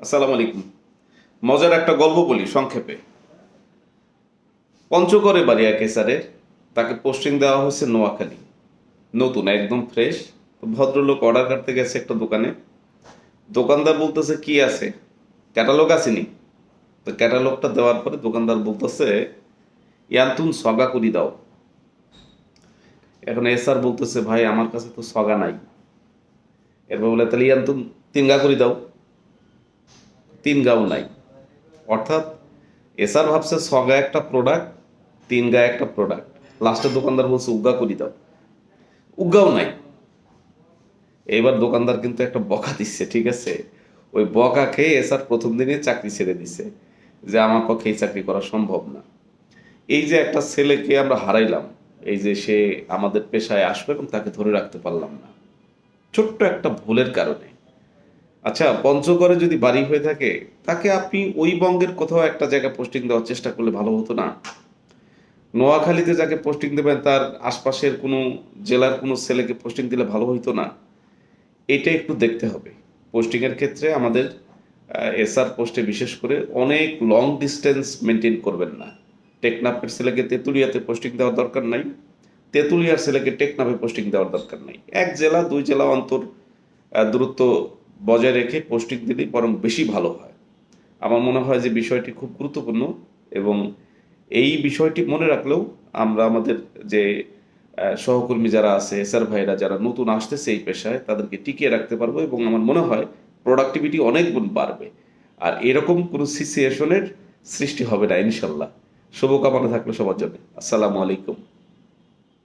আসসালামু আলাইকুম। মজার একটা গল্প বলি সংক্ষেপে। পঞ্চগড়ে বাড়ি এক এসারের তাকে পোস্টিং দেওয়া হয়েছে নোয়াখালী। নতুন, একদম ফ্রেশ। ভদ্রলোক অর্ডার করতে গেছে একটা দোকানে। দোকানদার বলতেছে, কি আছে? ক্যাটালগ আসেনি। তো ক্যাটালগটা দেওয়ার পরে দোকানদার বলতেছে, ইয়ান্তুন সগা করি দাও। এখন এসআর বলতেছে, ভাই, আমার কাছে তো সগা নাই। এরপর বলে, তাহলে ইয়ান্তুন তিনগা করি দাও। তিন গাও নাই। অর্থাৎ এসআর ভাবছে ছ সগা একটা প্রোডাক্ট তিন গা একটা প্রোডাক্ট লাস্টের দোকানদার বলছে উগা করি দাও। উগাও নাই। এবার দোকানদার কিন্তু একটা বকা দিচ্ছে, ঠিক আছে? ওই বকা খেয়ে এসআর প্রথম দিনে চাকরি ছেড়ে দিছে যে আমার পক্ষে এই চাকরি করা সম্ভব না। এই যে একটা ছেলেকে আমরা হারাইলাম, এই যে সে আমাদের পেশায় আসবে এবং তাকে ধরে রাখতে পারলাম না। ছোট্ট একটা ভুলের কারণে। আচ্ছা পঞ্চগড়ে যদি বাড়ি হয়ে থাকে, তাকে আপনি ওই বঙ্গের কোথাও একটা জায়গায় পোস্টিং দেওয়ার চেষ্টা করলে ভালো হতো না? নোয়াখালীতে যাকে পোস্টিং দেবেন, তার আশপাশের কোনো জেলার কোনো ছেলেকে পোস্টিং দিলে ভালো হইতো না? এটা একটু দেখতে হবে। পোস্টিংয়ের ক্ষেত্রে আমাদের এসআর পোস্টে বিশেষ করে অনেক লং ডিস্টেন্স মেনটেন করবেন না। টেকনাফের ছেলেকে তেঁতুলিয়াতে পোস্টিং দেওয়ার দরকার নাই। তেঁতুলিয়ার ছেলেকে টেকনাফে পোস্টিং দেওয়ার দরকার নাই। এক জেলা, দুই জেলা অন্তর দূরত্ব বজায় রেখে পোস্টিং দিলেই বরং বেশি ভালো হয়। আমার মনে হয় যে বিষয়টি খুব গুরুত্বপূর্ণ এবং এই বিষয়টি মনে রাখলেও আমরা আমাদের যে সহকর্মী যারা আছে, এসআর ভাইরা যারা নতুন আসতেছে এই পেশায়, তাদেরকে টিকিয়ে রাখতে পারব এবং আমার মনে হয় প্রোডাক্টিভিটি অনেক গুণ বাড়বে। আর এরকম কোনো সিচুয়েশনের সৃষ্টি হবে না, ইনশাল্লাহ। শুভকামনা থাকল সবার জন্য। আসসালামু আলাইকুম।